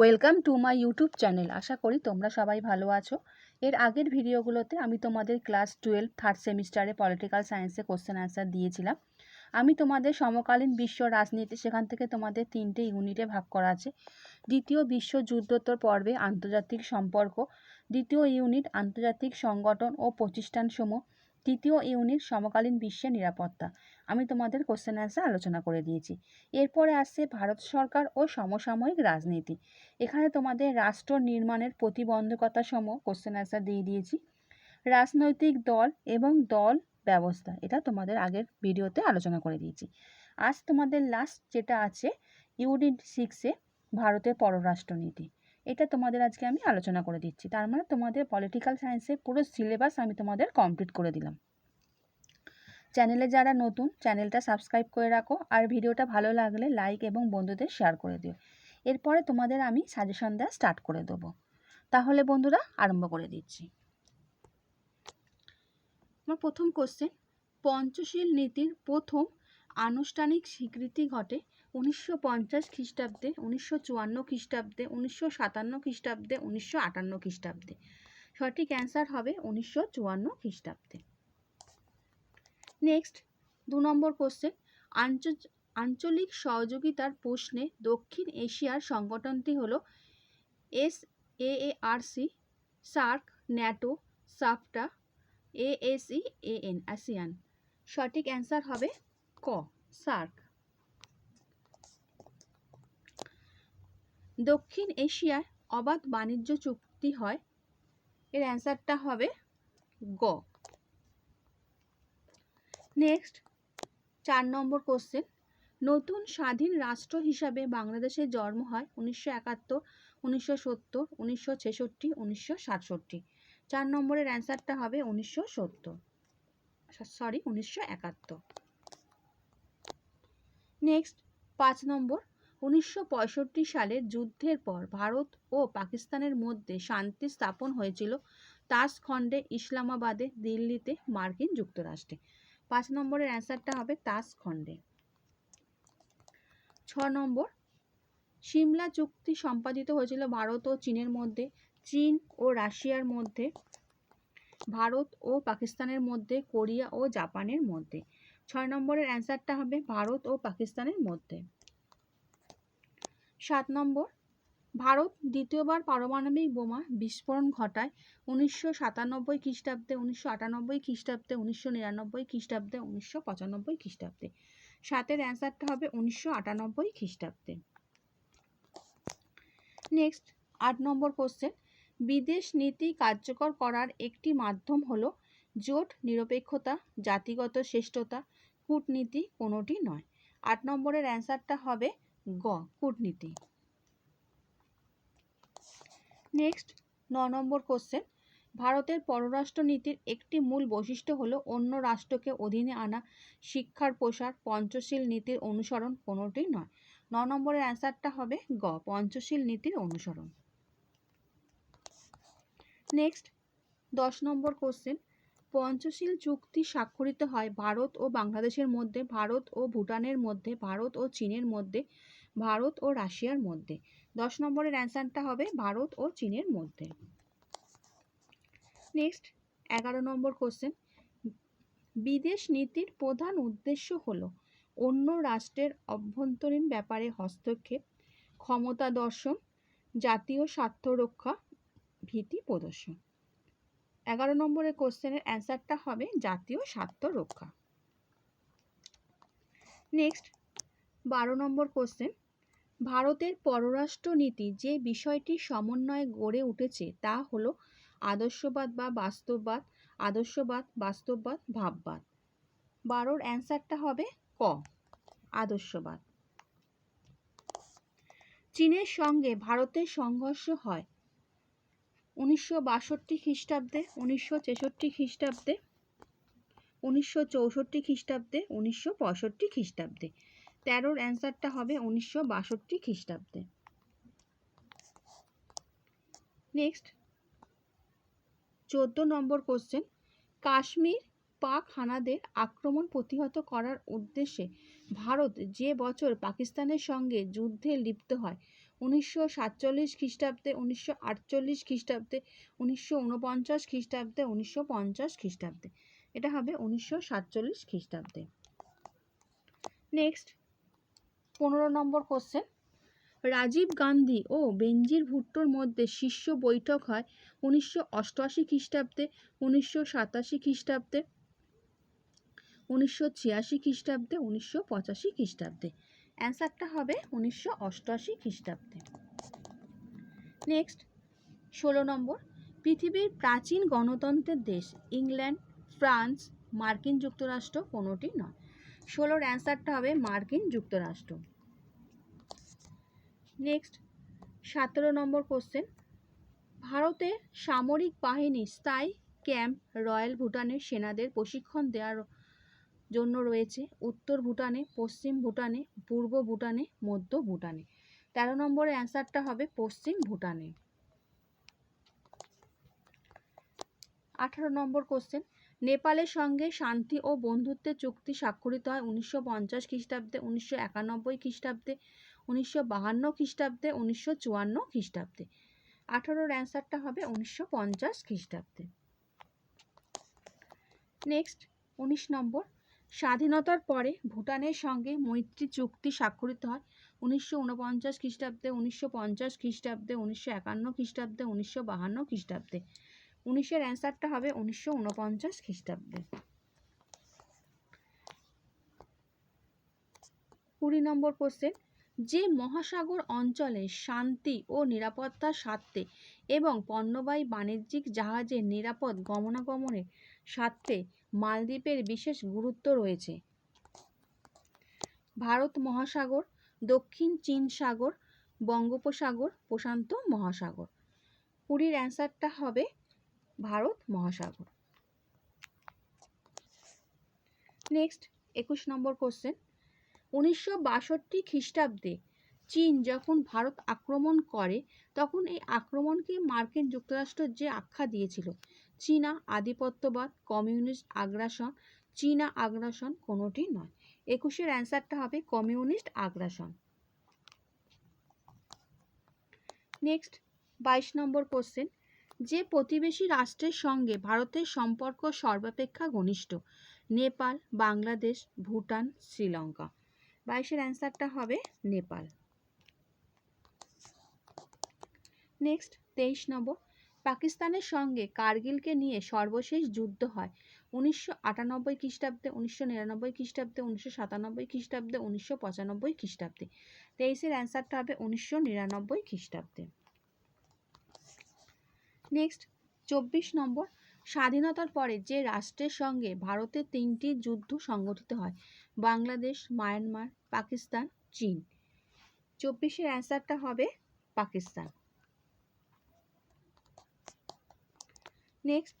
Welcome to my YouTube channel আশা করি তোমরা সবাই ভালো আছো। এর আগের ভিডিওগুলোতে আমি তোমাদের ক্লাস টুয়েলভ থার্ড সেমিস্টারে পলিটিক্যাল সায়েন্সে কোশ্চেন অ্যান্সার দিয়েছিলাম। আমি তোমাদের সমকালীন বিশ্ব রাজনীতি সেখান থেকে তোমাদের তিনটে ইউনিটে ভাগ করা আছে। দ্বিতীয় বিশ্ব যুদ্ধোত্তর পর্বে আন্তর্জাতিক সম্পর্ক। দ্বিতীয় ইউনিট আন্তর্জাতিক সংগঠন ও প্রতিষ্ঠানসমূহ। তৃতীয় ইউনিট সমকালীন বিশ্বের নিরাপত্তা। আমি তোমাদের কোশ্চেন অ্যান্সার আলোচনা করে দিয়েছি। এরপরে আসছে ভারত সরকার ও সমসাময়িক রাজনীতি। এখানে তোমাদের রাষ্ট্র নির্মাণের প্রতিবন্ধকতা সম কোশ্চেন অ্যান্সার দিয়ে দিয়েছি। রাজনৈতিক দল এবং দল ব্যবস্থা, এটা তোমাদের আগের ভিডিওতে আলোচনা করে দিয়েছি। আজ তোমাদের লাস্ট যেটা আছে ইউনিট সিক্সে ভারতের পররাষ্ট্রনীতি। এটা তোমাদের আজকে আমি আলোচনা করে দিচ্ছি। তার মানে তোমাদের পলিটিক্যাল সায়েন্সের পুরো সিলেবাস আমি তোমাদের কমপ্লিট করে দিলাম। চ্যানেলে যারা নতুন চ্যানেলটা সাবস্ক্রাইব করে রাখো আর ভিডিওটা ভালো লাগলে লাইক এবং বন্ধুদের শেয়ার করে দিও। এরপরে তোমাদের আমি সাজেশন দেওয়া স্টার্ট করে দেবো। তাহলে বন্ধুরা আরম্ভ করে দিচ্ছি। আমার প্রথম কোশ্চেন পঞ্চশীল নীতির প্রথম আনুষ্ঠানিক স্বীকৃতি ঘটে উনিশশো পঞ্চাশ খ্রিস্টাব্দে, উনিশশো চুয়ান্ন খ্রিস্টাব্দে, উনিশশো সাতান্ন খ্রিস্টাব্দে, উনিশশো আটান্ন খ্রিস্টাব্দে। সঠিক অ্যান্সার হবে উনিশশো চুয়ান্ন খ্রিস্টাব্দে। নেক্সট, দু নম্বর কোশ্চেন। আঞ্চলিক সহযোগিতার প্রশ্নে দক্ষিণ এশিয়ার সংগঠনটি হলো S ARC SAARC, NATO, SAFTA ASE AN ASEAN সঠিক অ্যান্সার হবে ক, সার্ক। দক্ষিণ এশিয়ায় অবাধ বাণিজ্য চুক্তি হয়। এর অ্যান্সারটা হবে গ। নেক্সট চার নম্বর কোশ্চেন নতুন স্বাধীন রাষ্ট্র হিসাবে বাংলাদেশের জন্ম হয় উনিশশো একাত্তর, উনিশশো সত্তর, উনিশশো ছেষট্টি, উনিশশো সাতষট্টি। চার নম্বরের অ্যান্সারটা হবে উনিশশো সত্তর। সরি উনিশশো একাত্তর। নেক্সট পাঁচ নম্বর। উনিশশো পঁয়ষট্টি সালের যুদ্ধের পর ভারত ও পাকিস্তানের মধ্যে শান্তি স্থাপন হয়েছিল তাসখণ্ডে ইসলামাবাদে, দিল্লিতে মার্কিন যুক্তরাষ্ট্রে। পাঁচ নম্বরের অ্যান্সারটা হবে তাসখণ্ডে ছ নম্বর, সিমলা চুক্তি সম্পাদিত হয়েছিল ভারত ও চীনের মধ্যে। চীন ও রাশিয়ার মধ্যে, ভারত ও পাকিস্তানের মধ্যে, কোরিয়া ও জাপানের মধ্যে। ছয় নম্বরের অ্যান্সারটা হবে ভারত ও পাকিস্তানের মধ্যে। সাত নম্বর। ভারত দ্বিতীয়বার পারমাণবিক বোমা বিস্ফোরণ ঘটায় উনিশশো সাতানব্বই খ্রিস্টাব্দে, উনিশশো আটানব্বই খ্রিস্টাব্দে, উনিশশো নিরানব্বই খ্রিস্টাব্দে, উনিশশো পঁচানব্বই খ্রিস্টাব্দে। সাতের অ্যান্সারটা হবে উনিশশো আটানব্বই খ্রিস্টাব্দে। নেক্সট, আট নম্বর কোশ্চেন। বিদেশ নীতি কার্যকর করার একটি মাধ্যম হলো জোট নিরপেক্ষতা, জাতিগত শ্রেষ্ঠতা, কূটনীতি কোনোটি নয়। আট নম্বরের অ্যান্সারটা হবে গ, কূটনীতি। নেক্সট ন নম্বর কোশ্চেন ভারতের পররাষ্ট্র নীতির একটি মূল বৈশিষ্ট্য হলো অন্য রাষ্ট্রকে অধীনে আনা শিক্ষার প্রসার পঞ্চশীল নীতির অনুসরণ কোনোটি নয়। ন নম্বরের অ্যান্সারটা হবে গ, পঞ্চশীল নীতির অনুসরণ। নেক্সট দশ নম্বর কোশ্চেন পঞ্চশীল চুক্তি স্বাক্ষরিত হয় ভারত ও বাংলাদেশের মধ্যে, ভারত ও ভুটানের মধ্যে, ভারত ও চীনের মধ্যে ভারত ও রাশিয়ার মধ্যে। দশ নম্বরের অ্যান্সারটা হবে ভারত ও চীনের মধ্যে। নেক্সট, এগারো নম্বর কোশ্চেন বিদেশ নীতির প্রধান উদ্দেশ্য হলো অন্য রাষ্ট্রের অভ্যন্তরীণ ব্যাপারে হস্তক্ষেপ, ক্ষমতা দর্শন, জাতীয় স্বার্থ রক্ষা, ভীতি প্রদর্শন। এগারো নম্বরের কোশ্চেনের অ্যান্সারটা হবে জাতীয় স্বার্থ রক্ষা। নেক্সট বারো নম্বর কোশ্চেন ভারতের পররাষ্ট্র নীতি যে বিষয়টি সমন্বয়ে গড়ে উঠেছে তা হলো আদর্শবাদ বা বাস্তববাদ, আদর্শবাদ, বাস্তববাদ, ভাববাদ। বারোর অ্যান্সারটা হবে ক, আদর্শবাদ। চীনের সঙ্গে ভারতের সংঘর্ষ হয় উনিশশো বাষট্টি খ্রিস্টাব্দে, উনিশশো ছেষট্টি খ্রিস্টাব্দে, উনিশশো চৌষট্টি খ্রিস্টাব্দে, উনিশশো পঁয়ষট্টি খ্রিস্টাব্দে। তেরোর অ্যান্সারটা হবে উনিশশো বাষট্টি খ্রিস্টাব্দে। নেক্সট চোদ্দ নম্বর কোশ্চেন কাশ্মীর পাক হানাদের আক্রমণ প্রতিহত করার উদ্দেশ্যে ভারত যে বছর পাকিস্তানের সঙ্গে যুদ্ধে লিপ্ত হয়, উনিশশো সাতচল্লিশ খ্রিস্টাব্দে, উনিশশো আটচল্লিশ খ্রিস্টাব্দে, উনিশশো উনপঞ্চাশ খ্রিস্টাব্দে, উনিশশো পঞ্চাশ খ্রিস্টাব্দে। এটা হবে উনিশশো সাতচল্লিশ খ্রিস্টাব্দে। নেক্সট পনেরো নম্বর কোশ্চেন রাজীব গান্ধী ও বেনজির ভুট্টোর মধ্যে শীর্ষ বৈঠক হয় উনিশশো অষ্টআশি খ্রিস্টাব্দে, উনিশশো সাতাশি খ্রিস্টাব্দে, উনিশশো ছিয়াশি খ্রিস্টাব্দে, উনিশশো পঁচাশি খ্রিস্টাব্দে। অ্যান্সারটা হবে উনিশশো অষ্টআশি খ্রিস্টাব্দে। নেক্সট ষোলো নম্বর। পৃথিবীর প্রাচীন গণতন্ত্রের দেশ ইংল্যান্ড, ফ্রান্স, মার্কিন যুক্তরাষ্ট্র কোনোটি নয়। ষোলোর অ্যান্সারটা হবে মার্কিন যুক্তরাষ্ট্র। নেক্সট সতেরো নম্বর কোশ্চেন ভারতের সামরিক বাহিনী স্থায়ী ক্যাম্প রয়্যাল ভুটানের সেনাদের প্রশিক্ষণ দেওয়ার জন্য রয়েছে। উত্তর ভুটানে, পশ্চিম ভুটানে, পূর্ব ভুটানে, মধ্য ভুটানে। তেরো নম্বরের অ্যান্সারটা হবে পশ্চিম ভুটানে। আঠারো নম্বর কোশ্চেন নেপালের সঙ্গে শান্তি ও বন্ধুত্বের চুক্তি স্বাক্ষরিত হয় উনিশশো পঞ্চাশ খ্রিস্টাব্দে, উনিশশো একানব্বই খ্রিস্টাব্দে। উনিশশো বাহান্ন খ্রিস্টাব্দে, উনিশশো চুয়ান্ন খ্রিস্টাব্দে। আঠারোর অ্যান্সারটা হবে উনিশশো পঞ্চাশ খ্রিস্টাব্দে। নেক্সট, উনিশ নম্বর। স্বাধীনতার পরে ভুটানের সঙ্গে মৈত্রী চুক্তি স্বাক্ষরিত হয় উনিশশো উনপঞ্চাশ খ্রিস্টাব্দে, উনিশশো পঞ্চাশ খ্রিস্টাব্দে, উনিশশো একান্ন খ্রিস্টাব্দে, উনিশশো বাহান্ন খ্রিস্টাব্দে। উনিশের অ্যান্সারটা হবে উনিশশো উনপঞ্চাশ খ্রিস্টাব্দে। কুড়ি নম্বর কোশ্চেন। যে মহাসাগর অঞ্চলে শান্তি ও নিরাপত্তার স্বার্থে এবং পণ্যবাহী বাণিজ্যিক জাহাজের নিরাপদ গমনাগমনের স্বার্থে মালদ্বীপের বিশেষ গুরুত্ব রয়েছে। ভারত মহাসাগর, দক্ষিণ চীন সাগর, বঙ্গোপসাগর, প্রশান্ত মহাসাগর। কুড়ির অ্যান্সারটা হবে ভারত মহাসাগর। নেক্সট, একুশ নম্বর কোশ্চেন। উনিশশো বাষট্টি খ্রিস্টাব্দে চীন যখন ভারত আক্রমণ করে, তখন এই আক্রমণকে মার্কিন যুক্তরাষ্ট্র যে আখ্যা দিয়েছিল, চীনা আধিপত্যবাদ, কমিউনিস্ট আগ্রাসন, চীনা আগ্রাসন কোনোটি নয়। একুশের অ্যান্সারটা হবে কমিউনিস্ট আগ্রাসন। নেক্সট, বাইশ নম্বর কোশ্চেন। যে প্রতিবেশী রাষ্ট্রের সঙ্গে ভারতের সম্পর্ক সর্বাপেক্ষা ঘনিষ্ঠ, নেপাল, বাংলাদেশ, ভুটান, শ্রীলঙ্কা। বাইশের অ্যান্সারটা হবে নেপাল। নেক্সট তেইশ নম্বর। পাকিস্তানের সঙ্গে কার্গিলকে নিয়ে সর্বশেষ যুদ্ধ হয় উনিশশো আটানব্বই খ্রিস্টাব্দে, উনিশশো নিরানব্বই খ্রিস্টাব্দে, উনিশশো সাতানব্বই খ্রিস্টাব্দে, উনিশশো পঁচানব্বই খ্রিস্টাব্দে। তেইশের অ্যান্সারটা হবে উনিশশো নিরানব্বই খ্রিস্টাব্দে। নেক্সট চব্বিশ নম্বর। স্বাধীনতার পরে যে রাষ্ট্রের সঙ্গে ভারতের তিনটি যুদ্ধ সংগঠিত হয়, বাংলাদেশ, মায়ানমার, পাকিস্তান, চীন। চব্বিশের অ্যান্সারটা হবে পাকিস্তান। নেক্সট,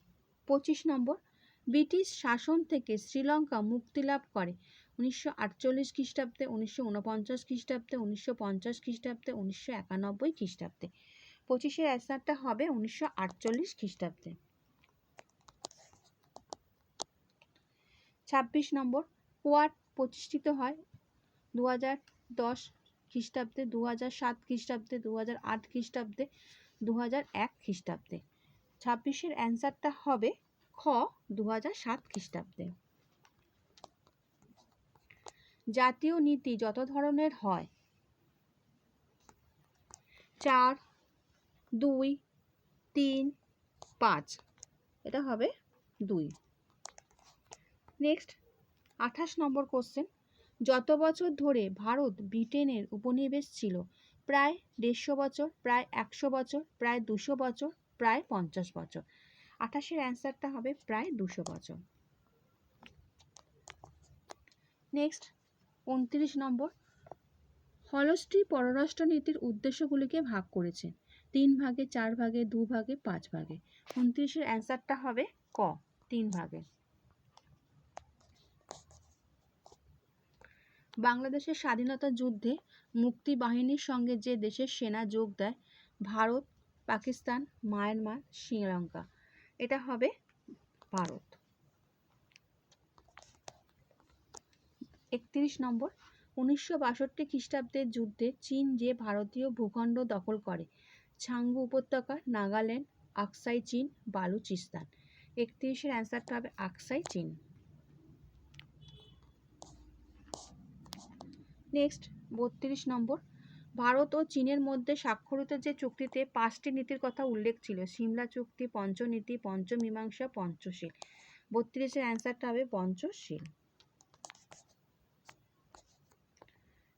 পঁচিশ নম্বর। ব্রিটিশ শাসন থেকে শ্রীলঙ্কা মুক্তি লাভ করে উনিশশো আটচল্লিশ খ্রিস্টাব্দে, উনিশশো উনপঞ্চাশ খ্রিস্টাব্দে, উনিশশো পঞ্চাশ খ্রিস্টাব্দে, উনিশশো একানব্বই খ্রিস্টাব্দে। পঁচিশের অ্যান্সারটা হবে উনিশশো আটচল্লিশ খ্রিস্টাব্দে। ছাব্বিশ নম্বর কোয়াড প্রতিষ্ঠিত হয় দু হাজার দশ খ্রিস্টাব্দে দু হাজার সাত খ্রিস্টাব্দে দু হাজার আট খ্রিস্টাব্দে দু হাজার এক খ্রিস্টাব্দে। ছাব্বিশের অ্যান্সারটা হবে খ দু হাজার সাত খ্রিস্টাব্দে। জাতীয় নীতি যত ধরনের হয়, চার, দুই, তিন, পাঁচ, এটা হবে দুই। নেক্সট আঠাশ নম্বর কোশ্চেন যত বছর ধরে ভারত ব্রিটেনের উপনিবেশ ছিল, প্রায় দেড়শো বছর, প্রায় একশো বছর, প্রায় দুশো বছর, প্রায় পঞ্চাশ বছর। আঠাশের অ্যান্সারটা হবে প্রায় দুশো বছর। নেক্সট উনত্রিশ নম্বর। হলস্ট্রি পররাষ্ট্রনীতির উদ্দেশ্যগুলিকে ভাগ করেছেন তিন ভাগে, চার ভাগে, দু ভাগে, পাঁচ ভাগে। উনত্রিশের অ্যান্সারটা হবে ক, তিন ভাগে। বাংলাদেশের স্বাধীনতা যুদ্ধে মুক্তি বাহিনীর সঙ্গে যে দেশের সেনা যোগ দেয়, ভারত, পাকিস্তান, মায়ানমার, শ্রীলঙ্কা, এটা হবে ভারত। একত্রিশ নম্বর, উনিশশো বাষট্টি খ্রিস্টাব্দের যুদ্ধে চীন যে ভারতীয় ভূখণ্ড দখল করে, ছাঙ্গু উপত্যকা, নাগাল্যান্ড, আকসাই চীন, বালুচিস্তান। একত্রিশের অ্যান্সারটা হবে আকসাই চীন। নেক্সট বত্রিশ নম্বর। ভারত ও চীনের মধ্যে স্বাক্ষরিত যে চুক্তিতে পাঁচটি নীতির কথা উল্লেখ ছিল, সিমলা চুক্তি, পঞ্চনীতি, পঞ্চমীমাংসা, পঞ্চশীল। বত্রিশের অ্যান্সারটা হবে পঞ্চশীল।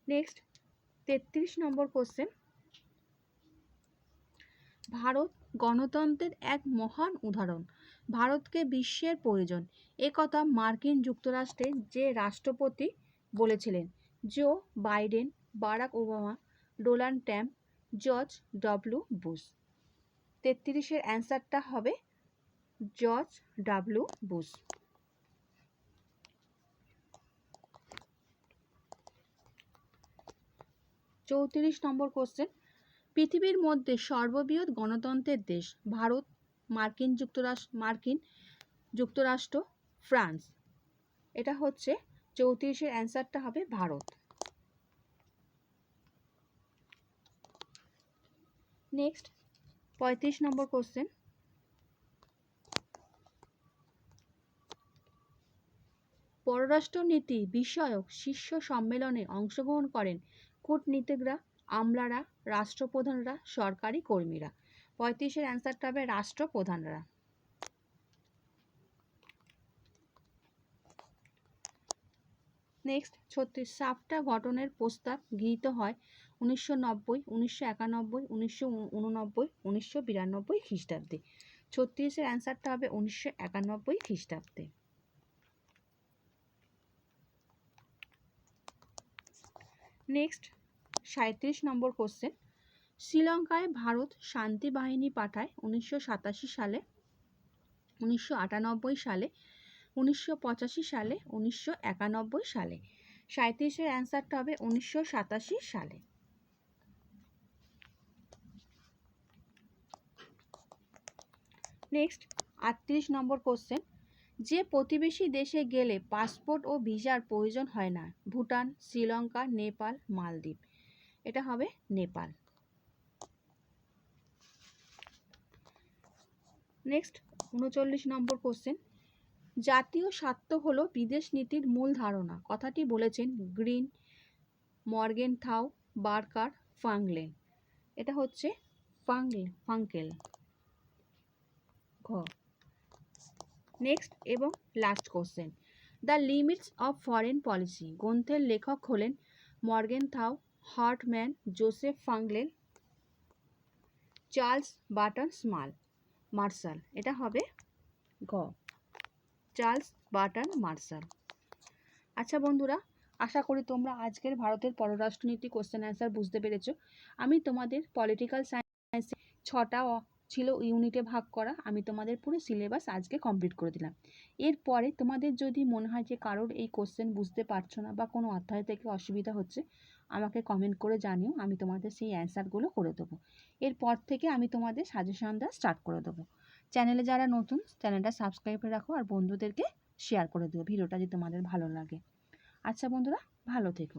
নেক্সট তেত্রিশ নম্বর কোশ্চেন ভারত গণতন্ত্রের এক মহান উদাহরণ। ভারতকে বিশ্বের প্রয়োজন। একথা মার্কিন যুক্তরাষ্ট্রের যে রাষ্ট্রপতি বলেছিলেন Joe Biden, Barack Obama, Donald Trump, George W Bush. তেত্রিশের অ্যান্সারটা হবে জর্জ ডাব্লিউ বুশ। চৌত্রিশ নম্বর কোশ্চেন। পৃথিবীর মধ্যে সর্ববৃহৎ গণতন্ত্রের দেশ ভারত, মার্কিন যুক্তরাষ্ট্র মার্কিন যুক্তরাষ্ট্র, ফ্রান্স। এটা হচ্ছে চৌত্রিশের অ্যান্সারটা হবে ভারত। নেক্সট পঁয়ত্রিশ নম্বর কোশ্চেন পররাষ্ট্রনীতি বিষয়ক শীর্ষ সম্মেলনে অংশগ্রহণ করেন কূটনীতিকরা, আমলারা, রাষ্ট্রপ্রধানরা, সরকারি কর্মীরা। পঁয়ত্রিশের অ্যান্সারটা হবে রাষ্ট্রপ্রধানরা। নেক্সট ছত্রিশ সাপটা গঠনের প্রস্তাব গৃহীত হয় উনিশশো নব্বই, উনিশশো একানব্বই, উনিশশো উননব্বই, উনিশশো বিরানব্বই খ্রিস্টাব্দে। ছত্রিশের অ্যান্সারটা হবে উনিশশো একানব্বই খ্রিস্টাব্দে। নেক্সট সাঁত্রিশ নম্বর কোশ্চেন শ্রীলঙ্কায় ভারত শান্তি বাহিনী পাঠায় উনিশশো সাতাশি সালে, উনিশশো আটানব্বই সালে উনিশশো পঁচাশি সালে, উনিশশো একানব্বই সালে। সাঁত্রিশের অ্যান্সারটা হবে উনিশশো সাতাশি সালে। নেক্সট আটত্রিশ নম্বর কোশ্চেন যে প্রতিবেশী দেশে গেলে পাসপোর্ট ও ভিসার প্রয়োজন হয় না, ভুটান, শ্রীলঙ্কা, নেপাল, মালদ্বীপ। এটা হবে নেপাল। নেক্সট উনচল্লিশ নম্বর কোশ্চেন জাতীয় স্বার্থ হলো বিদেশ নীতির মূল ধারণা। কথাটি বলেছেন গ্রিন মর্গেন থাও বার্কার ফাংলেন এটা হচ্ছে ফাংলে ফাঙ্কেল ঘ। নেক্সট এবং last question the limits of foreign policy গ্রন্থের লেখক হলেন মর্গেন থাও হার্টম্যান জোসেফ ফাংলেন চার্লস বাটন স্মাল, মার্শাল। এটা হবে ঘ। চার্লস বাটন মার্শাল আচ্ছা বন্ধুরা, আশা করি তোমরা আজকের ভারতের পররাষ্ট্রনীতি কোশ্চেন অ্যান্সার বুঝতে পেরেছ। আমি তোমাদের পলিটিক্যাল সায়েন্সে ছটা ছিল ইউনিটে ভাগ করা, আমি তোমাদের পুরো সিলেবাস আজকে কমপ্লিট করে দিলাম। এরপরে তোমাদের যদি মনে হয় যে কারোর এই কোশ্চেন বুঝতে পারছ না বা কোনো অধ্যায় থেকে অসুবিধা হচ্ছে, আমাকে কমেন্ট করে জানিও, আমি তোমাদের সেই অ্যান্সারগুলো করে দেবো। এরপর থেকে আমি তোমাদের সাজেশন দেওয়া স্টার্ট করে দেবো। চ্যানেলে যারা নতুন, চ্যানেলটা সাবস্ক্রাইব করে রাখো আর বন্ধুদেরকে শেয়ার করে দিও। ভিডিওটা যদি তোমাদের ভালো লাগে। আচ্ছা বন্ধুরা, ভালো থেকো।